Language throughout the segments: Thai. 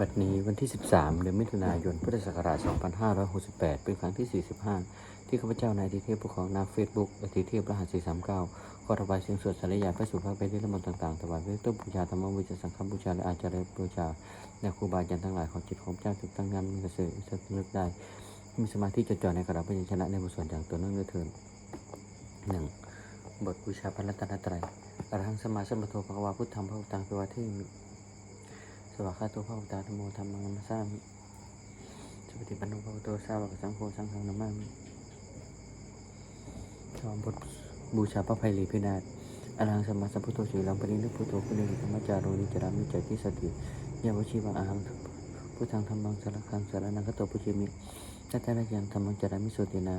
บัดนี้วันที่ 13 เดือนมิถุนายน พุทธศักราช 2568 เป็นครั้งที่ 45 ที่ข้าพเจ้านายทีเทพผู้ของนาเฟซบุ๊กอธิเทพรหัส439ขอถวายเสียงสวดสารยาพระสุภาพเป็นที่ละมนต์ต่างๆถวายเพื่อต้นบูชาธรรมวิจารสังฆบูชาและอาจารย์บูชาและครูบาอาจารย์ทั้งหลายของจิตของเจ้าถึงตั้งงานมีกระสือสนึกได้ มีสมาธิจดจ่อในกระดับพยัญชนะในบทสวดอย่างตัวเนื่องด้วยเทินหนึ่งบทบูชาพระรัตนตรัยอรหังสมาสัมพุทโภควาพุทธังพระพุทธังเปวาเทมิ สวากขาโตพระพุทธาธรรมโมธรรมังนัสสามิสุปฏิปันโนภะคะวะโตสาวกสังโฆสังฆังนามามิทอมบทบูชาพระไพรีพินาศอรังสมมาสัมพุทโธสีลังปรินิพพุทโธปุเรหิธรรมจารุนิจรามิจติสติยาวชีวังอาหังพุทธังธรรมังสารคังสารนังคโตปุจิมินัตตะยังธรรมังจารามิโสตินา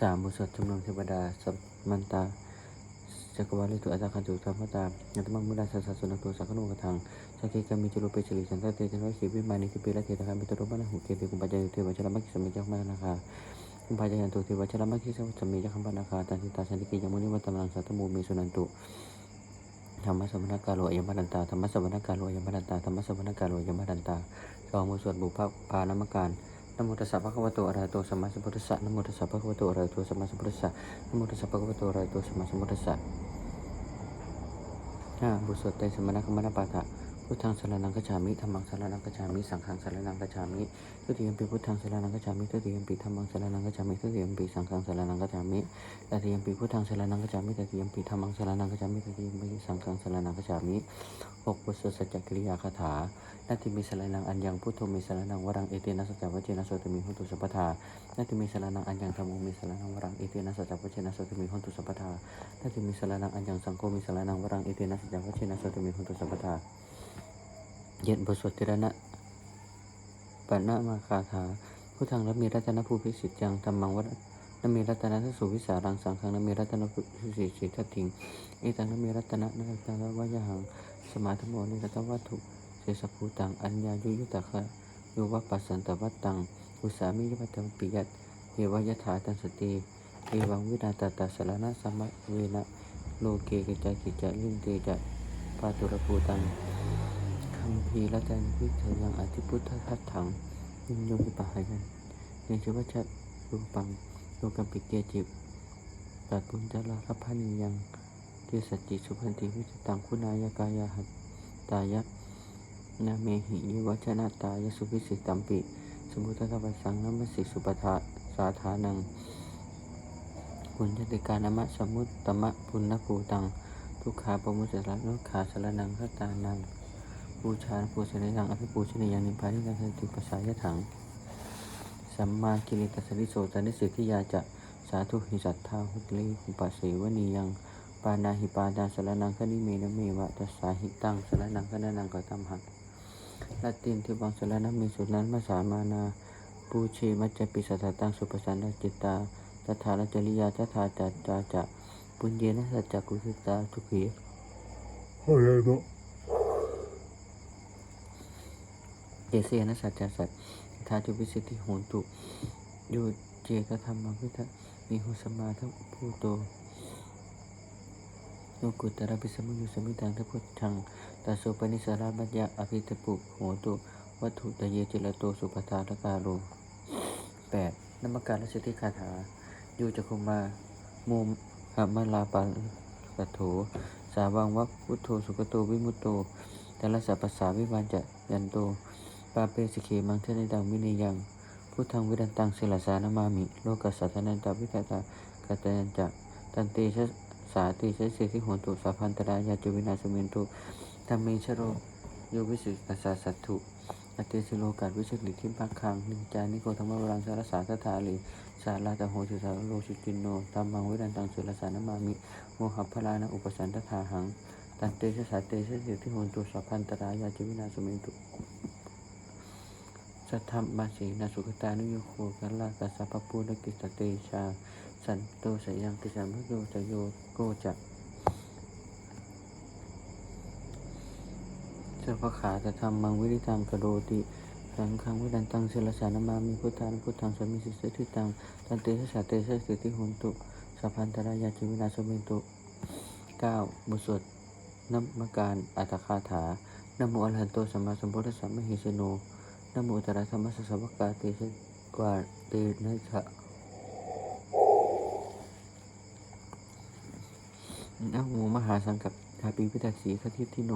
สามบุษดจำนวนเทวดาสัมมันตาจักรวาลิตุอัตตาคันตุธรรมตาอัตมังมุดาสัสสุนัตัวสังฆโนกทัง สักเกกามิจุลเปชิลิสันตเตจันทวิวิมานิคิปิละเทตะคามิตรุมานะหุเกติกุปัจจยุเทวชรมัคคิสมิจักมานาคากุปัจจยันตุเทวชรมัคคิสมิจักขมานาคาตันติตาสันติกิยมุนิวัตมังสัตตมูเมสุนันตุธรรมสมณกาโลยมบันตาธรรมสมณกาโลยมบันตาธรรมสมณกาโลยมบันตาสองมือสวดบุพพานามการนโมตัสสะภะคะวะโตอะระหะโตสัมมาสัมพุทธัสสะนโมตัสสะภะคะวะโตอะระหะโตสัมมาสัมพุทธัสสะนโมตัสสะภะคะวะโตอะระหะโตสัมมาสัมพุทธัสสะห้าบุตรสวดเตสมณะคมนปาฐะ พุทธังสารนังกัจฉามิธรรมังสารนังกัจฉามิ สังฆังสารนังกัจฉามิทุติยมปีพุทธังสารนังกัจฉามิทุติยมปีธรรมังสารนังกัจฉามิทุติยมปีสังฆังสารนังกัจฉามิตติยมปีพุทธังสารนังกัจฉามิตติยมปีธรรมังสารนังกัจฉามิตติยมปีสังฆังสารนังกัจฉามิหกบุสสัจจกิริยาคาถานาติมีสารนังอัญญังพุทโธมีสารนังวรังเอเตนะสัจวัจเจนะโสตมีหุตุสัพพทานาติมีสารนังอัญญังธรรมโมมีสารนังวรังเอเตนะสัจวัจเจนะโสตมีหุตุสัพพทานาติมีสารนังอัญญังสังโฆมีสารนังวรังเอเตนะสัจจวัจเจนะโสตมีหุตุสัพพทา เย็นบทสวดเทระนะปัณณมาคาถา ผู้ทางรับมีรัตนภูพิสิทธิ์จังธรรมังวัดนมีรัตนะทสุวิสารังสังขังนมีรัตนภูพิสิทธิ์สิทธัตถิงเอตังนมีรัตนะนัตตะวะยหังสมาธโมนิรัตวัตถุเสสภูตังอัญญายุยุตะคะโยวัปปัสสันตวัตตังอุสามิยวัตตังปิยัตเยวายถาตันสติเอวังวินาตตาสารณะสัมมะเวนะโลเกกิจกิจลิงเตจะปาตุระภูตัง คำพีละจันพิเทยังอธิพุทธทัตถังยินยงวิปหายันในชวัชรูปังโลกัมปิเกจิบตัดปุญจลาคัพพานิยังเทสัจจิสุพันติวิจตังคุณายกายาหัตตายะนาเมหิยวัชนะตายสุวิสิตัมปิ สมุทตะวัสสังนัมสิสุปทาสาธานังปุญญติกานามะสมุตตมะปุณณภูตัง ทุกขาปมุจจาระนุขาสารนังคตานัง ปูชาปูชนียังอภิปูชนียังนิพพานิยังสติปัสสายถัง สัมมากิริตัสริโสตนิสิทธิยาจะสาธุหิสัทธาหุตลีหุปัสสีวนียังปานาหิปาดาสรนังคณิเมนะเมวะตัสสาหิตังสรนังคณะนังกตัมหังลาตินที่บังสรนังมีสุนันมาสามานาปูชีมัจจปิสัทตังสุปสันนจิตตาตถาลจริยาตถาจัตตาจะปุญเยนะสัจจกุสิตาทุกีเฮ้ยเนาะ เอเสนะสัจจสัจทาจุวิสิทธิโหนตุโยเจตธรรมวิทะมีหุสมาทัพูโตโยกุตระปิสมุยุสมิตังทัพุทธังตาโสปนิสาราบัญญาอภิตปุโหตุวัตถุตเยจิรโตสุปทาตกาโลแปดนมการและสิทธิคาถาโยจักคุมามุมหามาลาปันกัตโถสาวังวัปพุทโธสุกโตวิมุตโตแต่ละสัพพสาวิวันจะยันโต ปาเปสิเคมังเทนิดังวินิยังพุทธังวิรันตังศิลสานามามิ โลกัสสัทนันตาวิกตากตยันจะตันเตชสาติชสิทธิโหนตุสาพันตรายาจุวินาสมินตุธรรมเมชโรโยวิสุกัสสะสัตถุอเตสิโลกัดวิสุทธิทิพักคังนิจานิโกธรรมวรังสารสาทธาลีสาลาตะโหสิสาโลสุจินโนธรรมังวิรันตังศิลสานามามิ โมหัพพลานะอุปสันตถาหัง ตันเตชะสาเตชะสิทธิโหนตุสาพันตรายาจุวินาสมินตุ สัทธรรมมาสีนาสุขตานุโยโคกัลลากัสสะปปูนกิสเตชา สันโตสยังกิสัมภโยจโยโกจะสัพพขาตธรรมังวิริตังกโรติสังฆังวิดันตังศิลสานามามิพุทธานุพุทธังสมิสิสทิตังตันเตชะสาเตชะสิทธิโหนตุสัพพันตรายาจิวินาสมินตุเก้าบุตรสดนัมการอัตคาถานโมอระหะโตสัมมาสัมพุทธัสสะมหิสโน นโมตัสสะธรรมสสะวะกาเตชะวาเตนะชะนะโมมหาสังกัปทาปีพิทักษีคทิทิโน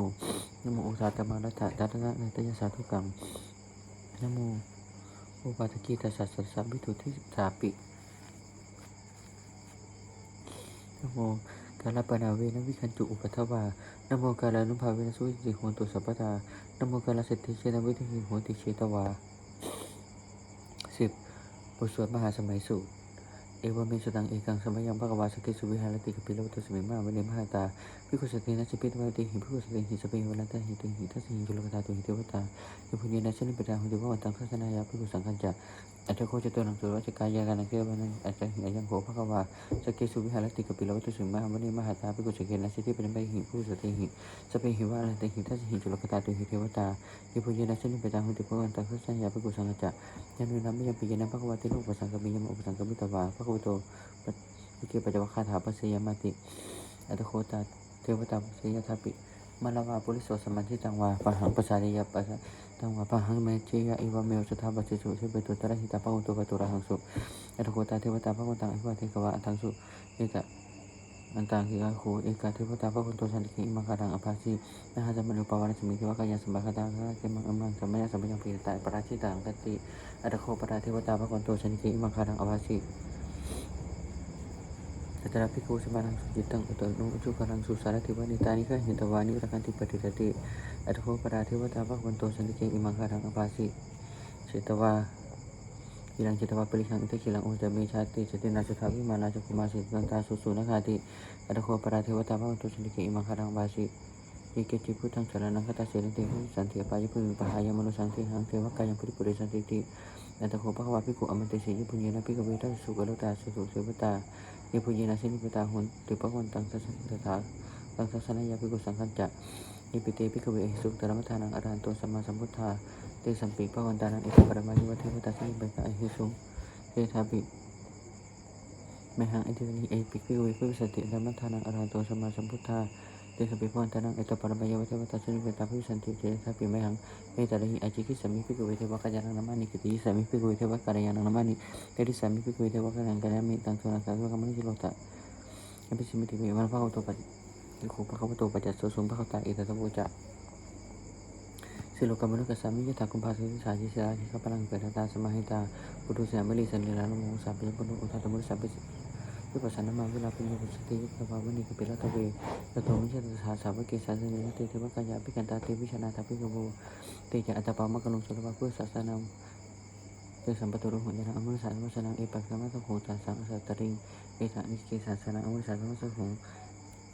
นโมโอสาตมารัตตัตนะนัตยสาธุกังนโมโอปาทกีตัสสะสัสสะวิทุทิสาปินโมาลปนาเวนะวิคันจุอุปัฏฐวานโมกาลานุภาเวนะสุวิจิโหตุสัพพทานโมกาลสิทธิเชนวิทหิโหติเชตวาสิบบทสวดมหาสมัยสูตรเอวเมสุตังเอกังสมัยยังภควาสเกสุวิหารติกปิโลตุสมิมาเวเนมหาตาพิคุสตินะจิปิตวาติหิพิคุสติหิสเปหิวลันตหิติหิทัสหิจุลกตาตุหิเทวตาเอพุเนนะชนิปตาหุติววันตังทัศนายาพิคุสังคัญจะ อัจฉโคจตุนังสุวัจกายาการังเกวานังอัจฉหิยังโหภควาสกเกสุวิหารติกปิโลตุสุมาวันนี้มหาตาปิกุสเกนัสติเป็นใบหิผู้สติหิสเปหิวาลันตหิทัสหิจุลกตาตุหิเทวตายิพุญนัสนิปตาหุติพวันตังทัศนายาปิกุสังกัจะยันุนัมยังปิยนะภควาติโลกสังกมิยมอุปสังกมิตวาภควโตปิเกปัจจวัคคาถาปัสยามาติอัตโคตาเทวตาปัสยาทาปิมาลาวาปุริโสสมัญชิตังวาปะหังปสาริยปัสตังวาปะหังเมเจยะอิวะเมวสุทาปัส สิยะอิวาเมอสุทาบัจจุชเปตุตระหิตาปะอุตุปตุระหังสุอัตโคตาเทวตาพระกุตังอิวะเทกวะอัตังสุเอตะอันตังกิกาโคเอกาเทวตาพระกุโตสันติอิมังคารังอภาสีนะฮะจะมนุปวารสมิเทวกายาสมบัคตาคะเกมังอมังสมัยสมัยยังปีตายปราชิตังกติอัตโคปราเทวตาพระกุโตสันติอิมังคารังอภาสีสัตระพิโกสมารังสุจิตังอุตโนอุจุกรังสุสารติวานิตานิกาหิตวานิรักันติปฏิรติ อัตโคปราเทวตาพระคนโตสันติเกอิมังคารังอภาสิเชตวากิลังเชตวาปริชังอิทธิลังอุจะมีชาติเจตินาสุทาวิมานาจุกุมาสิตันตาสุสุนคาติอัตโคปราเทวตาพระคนโตสันติเกอิมังคารังอภาสิยิเกจิพุทธังสารนังคตาเสนติสันติปายพุมิปหายมนุสังติหังเทวกายังพุทธิปุริสันติติอันตโคภะวาพิกขุอมติสิยปุญญาะภิกขเวทัสสุกัลตาสุสุเสวตายปุญญนะสินิปตาหุนติปะวันตังสัสสถาตังสัสนายภิกขสังขันจ อิทธิสปรมายุวัฒนตัสสิเบกะอหิสุเตทาบิมหังอิทธิวนิเอปิกิเวปิสติธรรมทานังอรหันโตสมมาสัมพุทธาเตสัมปีพระวันตานังอิทธิปรมายุวัฒนตัสสิเบกะพิสันติเตทาบิมหังเอตระหิอาจิกิสามิปิกเวเทวะกัจจานังนามานิกิติสามิปิกเวเทวะกัลยานังนามานิเตติสามิปิกเวเทวะกัลยานังกัลยามิตังสุนัสสะว ะกัมมันิจิโลตะอภิสิมิติเวมันพระโอโ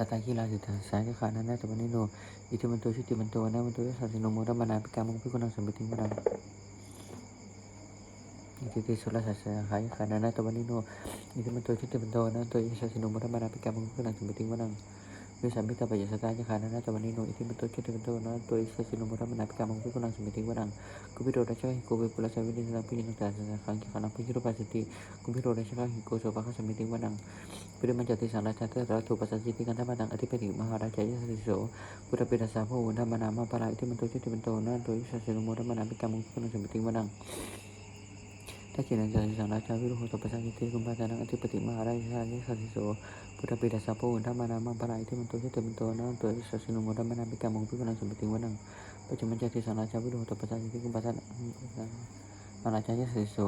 สตาคิลาสิทธาสายก็ขาดนั้นน่าจะวันนี้โนอิทิมันตัวชุติมันตัวนะมันตัวสัตติโนโมรมานาปิกามุพิคุณัสัมปิติมรังอิทิติสุรสัสหายขาดนั้นน่าจะวันนี้โนอิทิมันตัวชุติมันตัวนั้นตัวสัตติโนโมรมานาปิกามุพิคุณัสัมปิติมรัง วิสามิตาปยสตายะคานะนะจวันนี้โนอิทิมิโตคิดกันโตนะตัวอิสสินุมุระมนาปิกามังคุกุนังสมิติวรังกุปิโรดัชกาหิโกเวปุระสวินิสังพิจินังตรสังขังกิขันังพิจิโรปัสสิติกุปิโรดัชกาหิโกโสภะสมิติวรังปิริมันจติสังราชาเตระถูปัสสิติกันธรรมตังอธิปติมหาราชายะสิโสพุทธปิฎาสาพหุนธรรมนามาปะระอิทิมิโตคิดกันโตนะตัวอิสสินุมุระมนาปิกามังคุกุนังสมิติวรัง ได้เกียนันจากสังรัชาวิรุโหตปัสสานิเทกุมภาจันังอธิปติมหาราชชาเนสัสิโสพุทธปิดาสัพโพหุนธรรมานามังพลายที่มันตัวที่เต็มตัวนั่งตัวสัสนุโมธรรมนามิกามงพิพนันสมปติวันังปัจจุบันจากสังรัชาวิรุโหตปัสสานิเทกุมภาจันทร์มหาราชาเนสัสิโส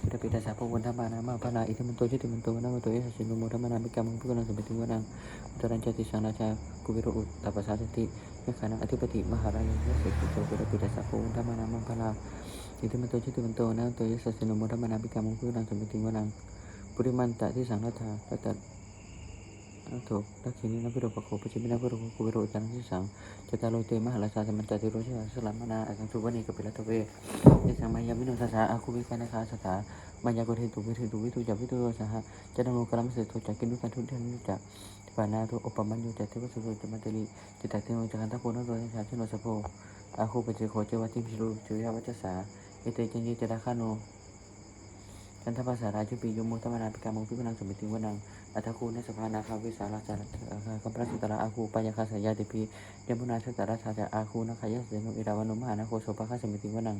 พุทธปิดาสัพโพหุนธรรมานามังพลายที่มันตัวที่เต็มตัวนั่งตัวสัสนุโมธรรมนามิกามงพิพนันสมปติวันังอุตรัญจากสังรัชากุวิรุอุตตปัสสานิเมฆานังอธิปติมาราชาเนสัสสโสพุทธปิดาสัพพุนธรรมนามังพลา sinu muda mana mi kamu pun seperti mana Puri manta di sana ta tata นัโถทักขินีนัพิโรปโคปจิมินาพิโรปโคกุวิโรจันทิสังจตารโลเตมหาราชาสมันจติโรชาสลัมนาอสังสุวณีกปิลตเวเยสังมายามิโนทัสสะอาคุวิกานาคาสถามายากเทตุวิเทตุวิทุจักวิทุโรสหะจันโนกรมเสตุจักกินุกันทุเทนุจักปานาตุอุปมัญโยจัตเทวสุโรจมัตติลิจิตติโนจักันตะโพนโรชาชโนสโพอาคูปจิโคเจวัติมิโรุจุยาวัจสา อเตจันยิจดาคาโนกันทภาษาราชุปียมุตมนาปิกามุพิพนังสมิติวนังอัตคูนสภานาคาวิสาราจารกัมปรสิตระอาคูปายคาสยาติพียมุนาชตระชาจาอาคูนคายสเสนุอิราวนุมหานาโคโสภคาสมิติวนัง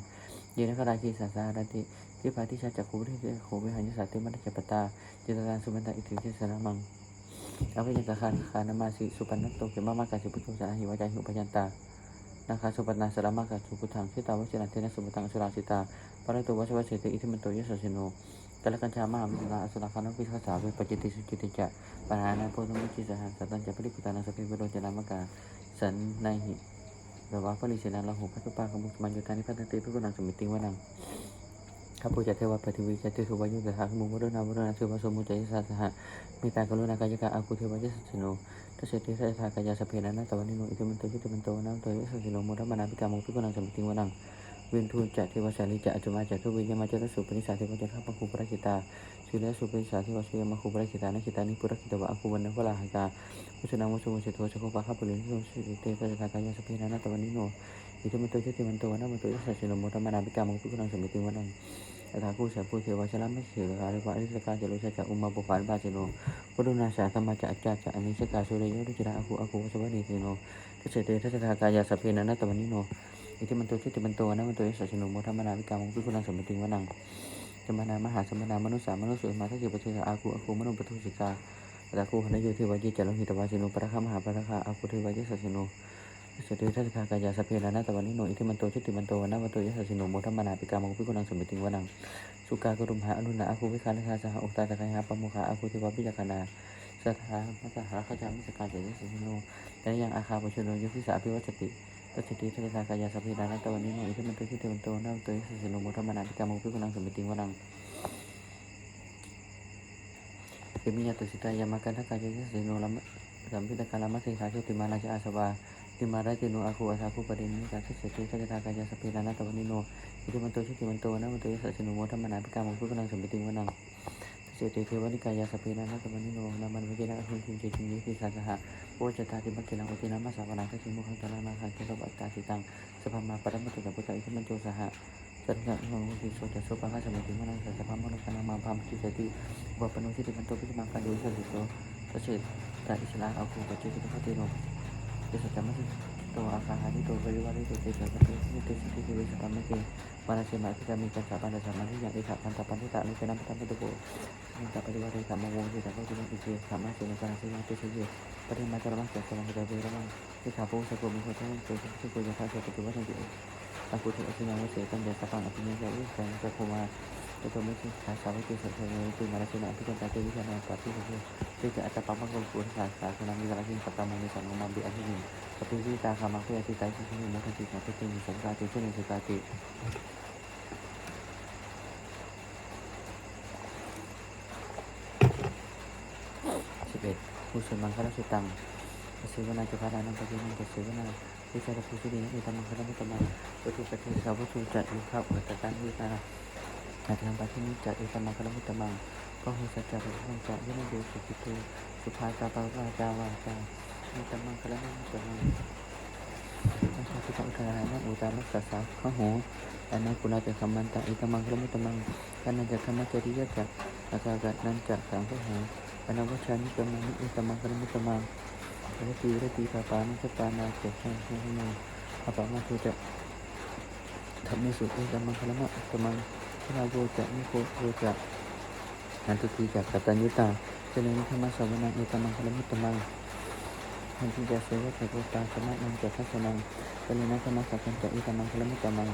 เยนคราคีสาสารติทิพาทิชาจักคูริเตโควิหัญญสาติมัตจปตาจิตตานสุมันตอิติเจสนามังอภิญตคาคานามาสิสุปันนโตเกมามากาสิปุตุสาหิวาจาหิอุปยันตา นาคาสุปันนาสรามากาสุปุถังสิตาวชินันเทนะสุปตังสุราสิตาประตุวัชวัชเตอิทิมันโตยสสิโนกัลกัญชามหามินาอสุรคานุปิสัสสาเวปจิติสุจิติจะปหานาโพธมุจิสหัสสัตันจะปริปุตานาสพิวโรจนามกาสันนหิแบบว่าปริเสนาละหูพัตุปาขมุสมัญยุตานิพัตติพิกุณังสมิติวนัง ข้าพุทธเทวปฏิวิจติสุวายุตถาขมุวรุณาวรุณาสุภาสมุจยสัสหะมิตากรุณากายกาอาคุเทวายสัสสิโนทัศติทัศธากายาสเพนานาตวันิโนอิติมันโตยุติมันโตนะโตยสัสสิโนมทัมานาภิกามุพิกุณังสมติวนังเวนทูจักเทวสาลีจักอจุมาจักทุวิญมาจักสุปนิสาเทวจักข้าพคูปรคิตาสุเลสุปนิสาเทวสุยมาคูปรคิตานะคิตานิปุรคิตวะอคูวันนวลาหกามุสนามุสุมุสิโทชโคปะข้าปุริสุสิเตปะสากายาสเพนานาตวันิโน อิทิมันโตชติมันโตนะมันโตยัสสิโนโมทมานาภิกามุปิกุณังสมิติวันังอัตถาคูสาภูเทวชลัมมะเสกาลิวะอริสกาเจโลชะจักอุมาปุปานบาเจโนปุรุณาสาธรรมจักจักจักอนิสกาสุริยรุจระอาคูอาคูวัชวะเนติโนทัศเตทัศทากายาสเพนานตวันนิโนอิทิมันโตชิติมันโตนะมันโตยสัจฉินุโมทัมมนาวิกามุพิคุนังสมิติวันังสมนามหาสมนามนุสามนุสุมาทักษิปเทอาคูอาคูมนุปทุสิกาตะคูหนโยเทวายิจโลหิตวาสิโนปะระคามหาปะระคาอาคูเทวายิสัจฉินุ สติทัศกากายาสเพนานาตวันนิโนอิทิมันโตชิติมันโตวันะมันโตยสัจฉินุโมทัมมนาวิกามุพิคุนังสมติวันังสุกากรุมหาอนุนาอาคูวิคาลคาสหอุตตาตะคายหาปมุขาอาคูเทวาปิจคานาสถามัสหาขจามิสการเจริญสิโนและยังอาคาปชโนยุพิสาพิวัจติตัจติทัศกายาสัพพิดานัตวันนี้โนอิทิมันโตุสิเทวันโตนาตุยสิสิโนโมทัมมานาภิกามุพิกุนังสมิติวนังเอมิยาตุสิตายามากันทักกายะสิโนลัมสัมพิตกาลามัสสิสาชุติมานาจอาสวา ติมาราจิโนอาคูอาสาคูปะเดนิกาสิสิทัศกายาสัพพิดานัตวันนี้โนอิทิมันโตุสิเทวันโตนาตุยสิสิโนโมทัมมนาภิกามุพิกุนังสมิติวนังเสติเทวนิกายาสเปนานัตวันิโนนามันวิเจนะหุนทินเจตินิพิสาสหะโอจตาติมัคคิลังอุตินามาสาวนาทัชิมุขังตาลานาคังเทวบัตตาติตังสภามาปรัมัตติปุตตะอิทิมันโจสหะสัจจะโนติโสจะโสปะคะสมิติมนังสัจพามโนคณามาพามจิจติวปนุสิติมันโตปิจมังคันโดุสัจโตสัจจตาอิสลาอาคูปัจเจติพัติโน เจสัจจมัสโตอาคาหานิโตบริวาริโตเตจัสเปนิเตสิติเวสตัมเมเกวานาเชมาพิกามิจัสสะปันตะสัมมาทิยังเอขะพันตะปันติตะนุเจนะปันตะตุโก minta pariwari sama wong kita kau tidak isi sama sih karena sih nanti sih pada macam macam sama kita berang di sapu sapu bisa kan itu itu punya satu kedua nanti aku tuh asli nama saya kan biasa kan artinya jadi dan ke rumah itu mungkin saya itu sebenarnya itu mana sih nanti kan tadi bisa nanti sih tidak ada papan kalau pun saya senang bisa lagi pertama ini sama mambi akhirnya tapi kita sama aku ya kita itu sih mungkin tidak itu ini sesuatu itu yang sesuatu สิบเอ็ดผู้สมังคลสุตังปสิวนาจุคารานังปฏินังปสิวนาวิชาภูสุดีนิตัมังคลมุตมังปฏิปฏิสาวสุจัดอุคาอุตตันวิตาอาจารย์ปฏินิจัดอุตมังคลมุตมัง ก็หุสัจจะรุขังจัดยินดีสุขิตุสุภาตาปาวาจาวาจานิตัมังคลมุตมังอาชาติปังคารานังอุตามักสสะข้าหูอันนั้นกุลาจะคำมันตาอิตมังคลมุตมังกันนันจะคำมัจริยจักอาการกันั้นจักสังข้าหู Karena wacan kemang ini kemang kemang kemang. Ada tiada tiada apa macam tanah kosong semua. Apa macam tu ทำในสุดองกำลังคลมะกำลังพระโยจะนิโคโยจะ นั่นตุทีจากกัตตัญญุตาเจริญธรรมสวนังเอกมังคลมุตตมังนันทิจะเสวะเทโกตาสมะนังจะทัศนังเจริญธรรมสักกันจะเอกมังคลมุตตมัง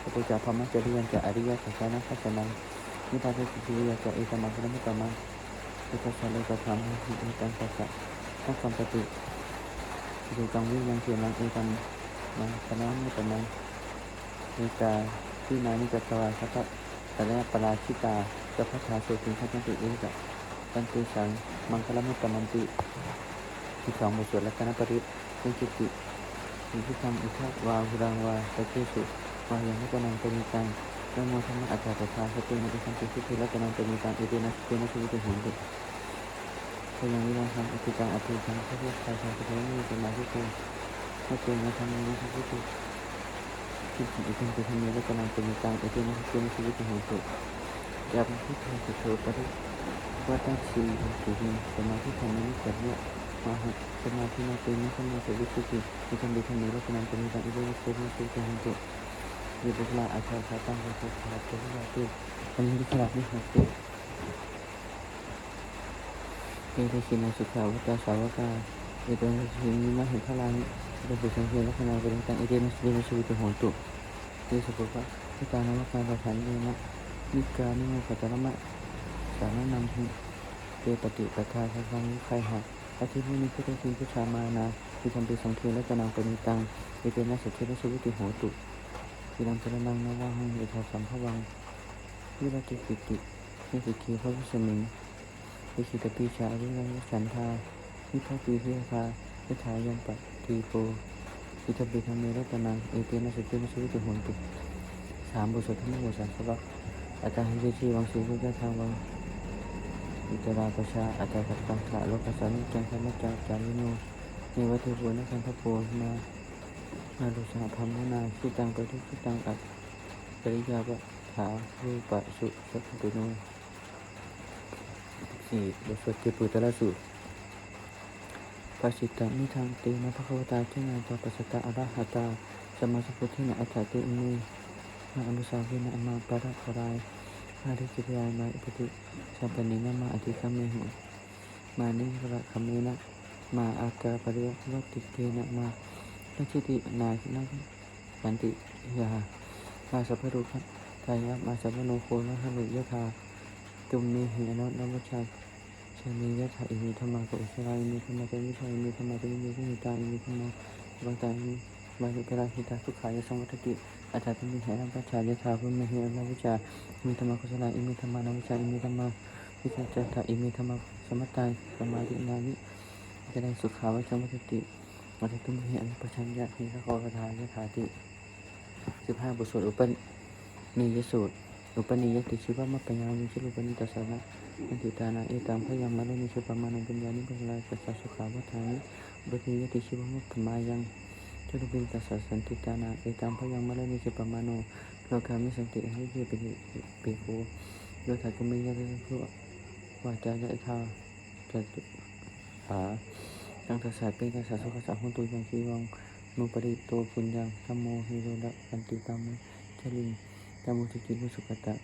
พระพุทธเจ้าพมัจจริยันจะอริยสัจนะทัศนังนิพพานสิทธิยจะเอกมังคลมุตตมังพุทธะเลกธรรมหิเอตังปัสสะทักขัมปติดูกังวิยังเทียนังเอตังมังคณะมุตมังเอกาที่นานิกัตวาสัพพะตะเลปราชิตา สัพพะทาโสติขันติเอกะตันติสังมังคลมุตตมันติที่สองบทสวดรัตนปริตเป็นจิตติสิ่งที่ทำอุทะวาหุรังวาตะเกสุวายังรัตนังปณิตังนโมธรรมะอัจฉริยะสตินะอิสัมปิสุทิรัตนังปณิตังเอเตนะเตนะชีวิเตโหติพยังวิรังสังอภิจังอภิจังพระพุทธเจ้าพระพุทธมีสมาธิโกพระเจนะธรรมะพระพุทธที่อิสัมปิธรรมะรัตนังปณิตังเอเตนะเตนะชีวิเตโหติ ยาพุทธสุโธปริวัตชีสุหิสมาธิธรรมนิสัจยะมหาสมาธินาเตนะสมาธิวิสุทธิมีคำดีคำนี้ลักษณะเป็นการอิเดวิสุทธิสุทธิหันตุมีบุคลาอาชาชาตั้งใจทุกขาเจ้าที่ตุอันนี้ที่ขลับนี่หักตุเอเดชินาสุขาวัตสาวกาเอเดนชินีมาเห็นพลังเอเดบุสังเกตลักษณะเป็นการเอเดนสเดนชีวิตหัวตุที่สุภาพที่การนวัตการประชันเนนะ นิการนิโมกัตตระมะสารนำที่เตปฏิปทาสังวิใครหักอาทิตย์นี้พุทธคุณพุทธามานาที่ทำเป็นสังเกตและกนางปณิตังเอเตนะสัจเจนะสุวิติโหตุที่นำจรนังนว่าหังเอทาสัมภวังวิรัติกิตินิสิกีพระวิสมิงวิสิตปีชาวิรังสันธาวิทัปีเทคาวิทายัมปะทีโปวิทัปิธรรมเมรัตนังเอเตนะสัจเจนะสุวิติโหตุสามบุษธรรมบุษสสวัก อาจารย์ฮิจีวังสีพุทธทางวังอิตราประชาอัตตาสัตตังขะโลกัสสานิจังธรรมจักจาริโนเนวัตถุปุณคันทโพนานารุสาพัมมนาสุตังปฏิสุตังอัตปริยาปะถารูปะสุสัพตุโนสี่บทสวดเทปุตระสูตรปัสสิตานิทางเตนะภควตาเจนาจาปัสสตาอรหัตาสมาสพุทธินะอัฏฐเตอิเมนะอนุสาวินะอมาปะระปรายาทิจิตยามาอิปติสัมปนินะมาอธิคัมเมหุมานิระคัมเมนะมาอากาปริยวัติเกนะมาทัชิตินาคินะสันติยามาสัพพรุขทายะมาสัพพโนโคนะหนุยะธาจุมเมหิอนัตนวัชชาชานียะธาอิมิธรรมาโกอุชราอิมิธรรมาเตมิชาอิมิธรรมาเตมิมิหิตาอิมิธรรมาบังตาอิมิบาลิปราหิตาสุขายะสังวัตติ อัฏฐเป็นมิเหรัมปัจฉายะธาพุมเมหิอนัวิชามิธรรมกุศลอิมิธรรมานาวิชาอิมิธรรมาวิชาจัตตาอิมิธรรมสมัตตาสมาธินานิจะได้สุขาวสมัตติวัตตุมเหอันประชัญญะนิสโคทายถาติสิบห้าบทสวดอุปนิยสูตรอุปนิยติชิวะมัปปยาวิชิรุปนิตัสสะนันติตานาเอตังพยังมาลนิชิปมานุปัญญานิปัญญาสัสสุขาวทานิอุปนิยติชิวะมัปปมายัง จุลปินตัสสะสันติตานาเอตังพยังมาลนิชิปมาโนุโลกามิสันติให้เพื่อเป็นปีโกโยธาจะไม่ยากเพื่อว่าจาจะทาจะหาตังแต่สายเป็นกษัตริย์สุขสันต์หุตุยังชีวังนุปริโตปุญญังธรรมโมหิโรดะปันติตามุชลิงตามุติกิมุสุกตะ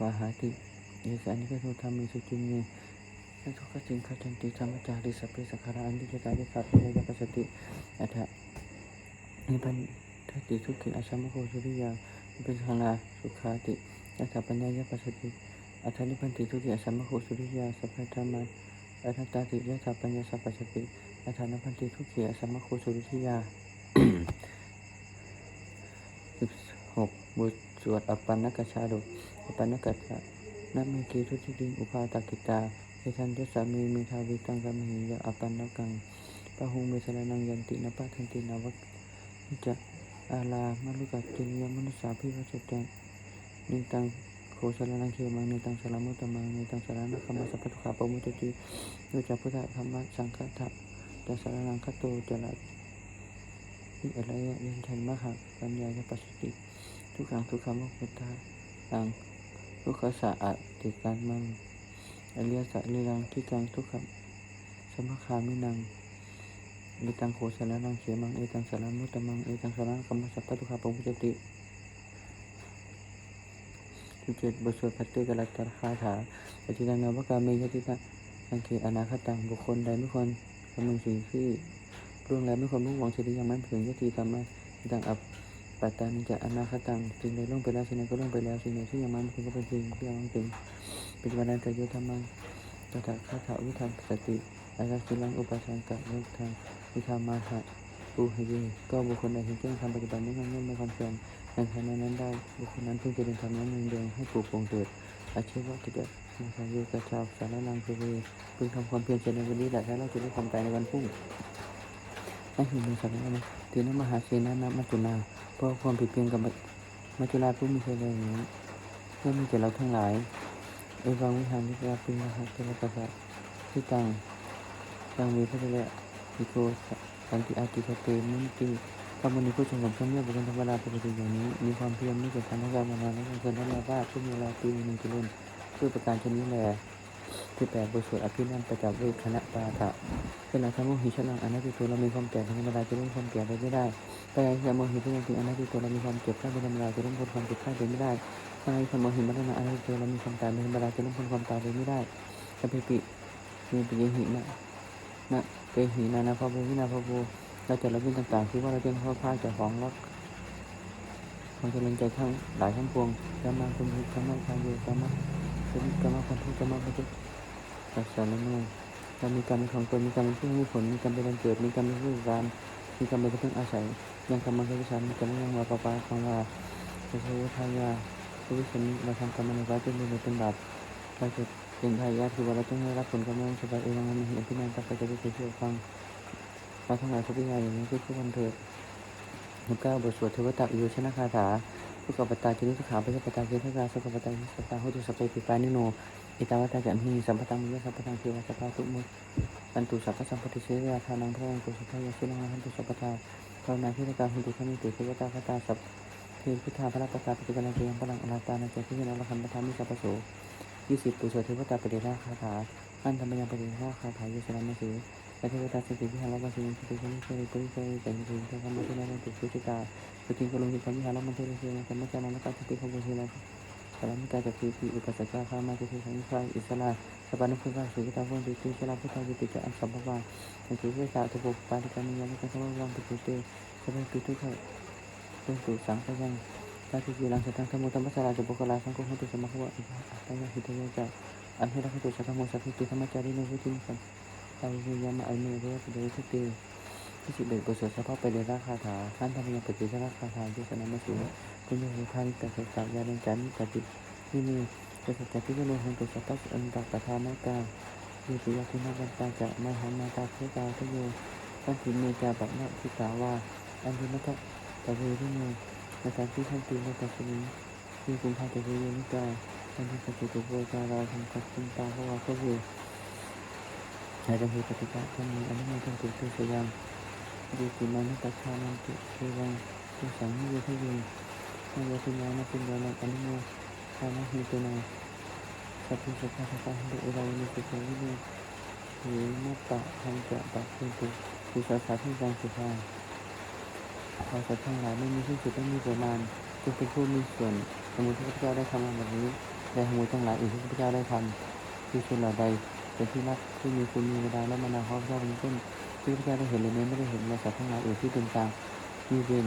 วาหาติเอสานิกะโทธรรมิสุจิเนทุกขจิงขจันติธรรมจาริสัพเพสังขาราอันติจตาริสัพเพยปัสติอัฏฐ นิพันธติทุกขิอาชามโคสุริยาเป็นทางาสุขาติยัสสะปัญญายปัสสติอัฏฐานิพันติทุติยสัมมโคสุริยาสัพพะธรรมาอัฏฐตาติยัสสะปัญญาสัพปัสติอัฏฐานิพันติทุติยสัมมโคสุริยาสิบหกบทสวดอปันนกชาดกอปันนกชานัมเมกีทุติดิงอุปาตากิตาเอทันเดสามีมีทาวิตังกัมหิยะอปันนกังปะหุงเมสรนังยันตินปะทันตินวัค จะอาลามลุกัจจินยมนุสาพิวัจเตนิตังโคสารนังเขมังนิตังสารมุตมังนิตังสารนังคมสัพพทุขาปมุตติโยจัพุทธธรรมะสังฆะตัสสารนังคโตจระวิอะไรยันชันมหาปัญญายปัสสติทุกขังทุกขมุขตาตังทุกขสะอาติการมังอริยสัจเรังที่กังทุกขสมคามินัง เอตังโคสารนังเขมังเอตังสารมุตมังเอตังสารนังกัมมสัพพะทุกขาปมุจติสิบเจ็ดบทสวดพัตเตกรัตตคาถาปฏิทังนวกาเมยติตะสังเกตอนาคตังบุคคลใดไม่ควรคำนึงสิ่งที่ร่วงแล้วไม่ควรมุ่งหวังสิ่งที่ยังไม่ถึงยติธรรมะดังอับปัตตานิจะอนาคตังสิ่งใดล่วงไปแล้วสิ่งใดก็ล่วงไปแล้วสิ่งใดที่ยังไม่ถึงก็เป็นสิ่งที่ยังไม่ถึงเป็นวันนั้นแต่ยุทธรรมังตถาคาถาวิธรรมสติอาการคิลังอุปสังกะโลกทาง วิธามาหะปูหเยก็บุคคลใดเห็นแจ้งทำปฏิบัติไม่งามไม่ความเพียรในภายในนั้นได้บุคคลนั้นเพิ่งจะเป็นธรรมนั้นเดืองให้ปลูกปลงเกิดอาชีวะกิจนาคาโยกระชาสารนังคือเวพึงทำความเพียรเช่นในวันนี้แหละแล้วเราจะได้ความตายในวันพรุ่งให้หินในสัตว์นั้นตีนมหาเสนานามัจจุนาเพราะความผิดเพียงกับมัจจุราผู้มีเชยแรงนี้เมื่อมีแก่เราทั้งหลายเอวังวิหารนิกานปิมหาเทวตาที่ตังตังเวพระเจ้า มิโกสันติอาติเตมุนติคำวันนี้ผู้ชมของเพื่อนเมื่อบุคคลธรรมดาปกติอย่างนี้ มีความเพียรไม่เกิดการทำงานมานานและเกินนั้นแล้วว่าผู้มีเวลาปีหนึ่งกิโลเพื่อประการชนิดแลที่แปดบทสวดอภินันประจับเวทคณะปาฐะเป็นหลักธรรมโมหิชลังอนัตติตัวเรามีความแก่ธรรมดาจะร่วมความแก่ไปไม่ได้แต่ไอ้ธรรมโมหิที่ยังถึงอนัตติตัวเรามีความเจ็บข้เป็นธรรมดาจะร่วมพ้นความเจ็บข้าไปไม่ได้ถ้าไอ้ธรรมโมหิมัตนะอนัตติตัวเรามีความตายเป็นธรรมดาจะร่วมพ้นความตายไปไม่ได้สัพเพปิมีปิยหินะ นะเกหินานาภาโววินาภาโวเราจะรับเรื่องต่างๆคือว่าเราจะเข้าพาจากของรักความเจริญใจทั้งหลายทั้งปวงจะมคุณพิจะมาทางโยจะมาจะมีกรรมพันธุจะมาพันธุสัสนารโนจะมีกรรมเป็นของตนมีกรรมเป็นผู้ให้ผลมีกรรมเป็นการเกิดมีกรรมเป็นผู้การมีกรรมเป็นผู้อาศัยยังกรรมเป็นผู้ชันกรรมยังวาปะปาคังวาสุภวุทายาสุวิสันเราทำกรรมในวัดเป็นมือเป็นบาปเราจะ เป็นทายาทคือว่าเราต้องได้รับผลกรรมสบายเองมันเห็นที่นั่นตักไปจะได้เชื่อฟังเราทั้งหลายทุกอย่างอย่างนี้คือทุกวันเถิดหกเก้าบทสวดเทวตาอิโยชนะคาถาสุขปตาจินิสขาปะสปตาเกทกาสุขปตาหิสปตาหุตุสเปปิปานิโนอิตาวตาจันหิสัมปตังมิยสัมปตังเทวสัพพะตุมุตันตุสัพพะสัมปติเสยาทานังพระองค์ตุสัพพะยาสินังหันตุสัพพะทาภาวนาพิธการหุตุขมิติเทวตาคาตาสัพเทพุทธาพระปตาปฏิกนังเกียงพลังอนาตานาเจติยนาลคันปทามิสัพพโส ยี่สิบปุสเทวตาปฏิราคาถาอันธรรมยังปฏิราคาถายสนามสือพระเทวตาสติพิหารวัสิมิสติสมิสริปุริสริจันทิเทวมัทุนานันติสุจิตาสุจิงกลงจิตมิหารมันเทเลเสนะสัมมาจานันตสติขบุเทนะสารมิกาจักรีปีอุปสัจจาข้ามาเจติสังฆาอิสระสปานุพุทธาสุจิตาพุทธิติสลาพุทธาจิติจะอันสัมภวาสังเกตเวสาตุปปาติกามิยานิกัสมะวังปิตุเตสเปปิตุขะตุตุสังขยังตาติสัตังธรรมุตัมมัสสาราจุปกลาสังโฆหุตุสมะขวะอิปัญญาหิตยะ จะอันเทระขตุสัทธโมสัพพิติธรรมจาริโนวิจิสันตาวิยามะอันเมเรปเดทุติที่สิบเอ็ดบทสวดสภาพไปเดราคาถาท่านทำยังปฏิจราคาถาที่สนามสูคุณโยธานิตาสสัยาเรนจันตติที่นี่จะสัจจิโนหันตุสัพพะอันตักตถานาคาวิปิยาคุณนันตาจะมหันนาตาเทกาทโยท่านถิเมจาบัณฑิกาว่าอันทิมัตตะเวทิโนนาตาที่ท่านตีนาตาสมิที่กุมภาตะเวนิกาอันที่สัจจิตุโวจาราธรรมกัสสิตาภวะพระเวหายใจปฏิกะท่านมีอนุโมทนาตุเตสยังดีสิมานุตัชานันตุเทวังตุสังมิเยทยิงนายสัญญาณเป็นยานัอนุโมทานะหิตุนาสัพพิสัพพะสัพพะหิตุเอราวิสุขวิโนหิมัตตะทังจะตักเิตุสุสาสาที่ยังสุภา ขอสัตว์ทั้งหลายไม่มีที่สุดไม่มีประมาณจงเป็นผู้มีส่วนสมุทพระเจ้าได้ทำมาแบบนี้และสมุทั้งหลายอื่นที่พระเจ้าได้ทำที่ส่วนเหล่าใดเป็นที่รักที่มีคุณมีเวลาและมนาของพระเจ้าเป็นต้นที่พระเจ้าได้เห็นหรือไม่ได้เห็นในสัตว์ทั้งหลายอื่นที่เป็นกลางมีเวร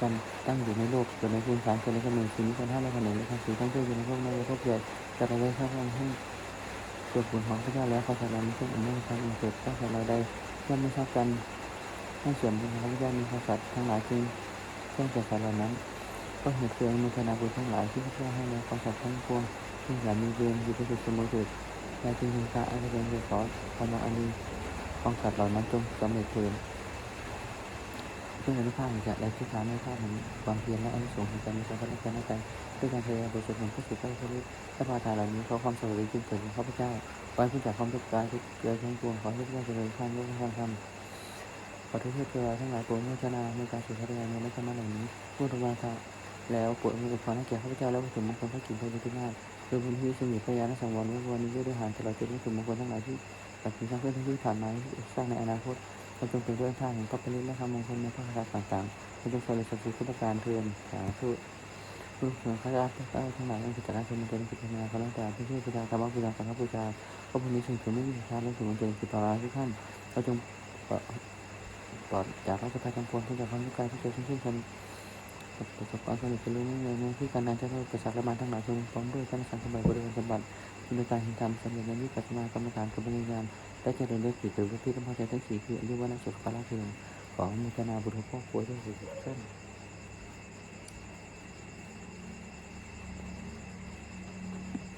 กันตั้งอยู่ในโลกส่วนในภูมิสารส่วนในกำเนิดสิ่งนี้คนห้าและขนมและคำสีทั้งเพื่ออยู่ในพวกนั้นและพวกเกิดจะไปไว้ข้าพให้ส่วนผลของพระเจ้าแล้วขอสัตว์เราไม่ใช่อันไม่ทำอันเกิดก็สัตว์เราได้ย่อมไม่ชอบกัน ให้ส่วนบุญของพระเจ้ามีสัตว์ทั้งหลายจึงแจ้งแก่สัตว์เหล่านั้น ก็เหตุเกิดมุทนาบุญทั้งหลายที่พระเจ้าให้แล้วขอสัตว์ทั้งปวงที่อย่ามีเวรอยู่ที่สุดเสมอเถิดและจึงถึงพระอาจารย์จะขอความอันนี้ของสัตว์เหล่านั้นจงสำเร็จเถิดเพื่ออนุภาพจะได้ที่ขาไม่พลาดแห่งความเพียรและอนุสงส์แห่งการมีสัมพันธ์กันและกันด้วยการพยายามบริสุทธิ์แห่งพระสุภาพบุรุษและพาทานเหล่านี้เขอความสวัสดีจึงเกิดของข้าพเจ้าไว้ผู้จากความทุกข์กายทุกเกิดทั้งปวงขอให้พระเจ้าเจริญข้ามโลกข้ามธรรม อทุกเทพเทวาทั้งหลายโปรดเมตนาในการสืบพัฒนาในธรรมะเหล่านี้ผู้ทำงานแล้วโปรดมีพรให้แก่ข้าพเจ้าและผู้ถึงมงคลพระกิจพระยุทธนาถโดยบุญที่สมิทพยานสังวรว้วันนี้ด้วยหารตลอดจนถึงมงคลทั้งหลายที่ตัดสินสร้างเพื่อนที่ผ่านมาสร้างในอนาคตเราจงเป็นเรื่องท่าแห่งพระปริและคำมงคลในพระคาถาต่างๆเราจงสละสัจจุพุทธการเทือนสาธุรูปเสือข้าราชการทั้งหลายอันกิจการชนมันเป็นกิจงานเขาตั้งแต่ที่ชื่อพุทธาธรรมพุทธาสังฆปูชาพระพุทธนี้ถึงถึงไม่มีชาและถึงมันเป็นกิจตาทุกท่านเราจง ปลอดจากระพุทธธรรมพลที่จะความทุกข์กายที่เกิดขึ้นคนประสบความสำเร็จเป็นเรื่องในในที่การงานจะเข้าประชากรมาทั้งหลายทรงพร้อมด้วยการสังสมบริวารสมบัติในการเห็นธรรมสำเร็จในวิปัสสนากรรมฐานกับปัญญาได้เจริญด้วยจิตหรือว่าที่ต้องพอใจทั้งสี่คือเรียกว่านักสุขภาพเทิงของมุทนาบุตรพ่อป่วยด้วยสุขเส้น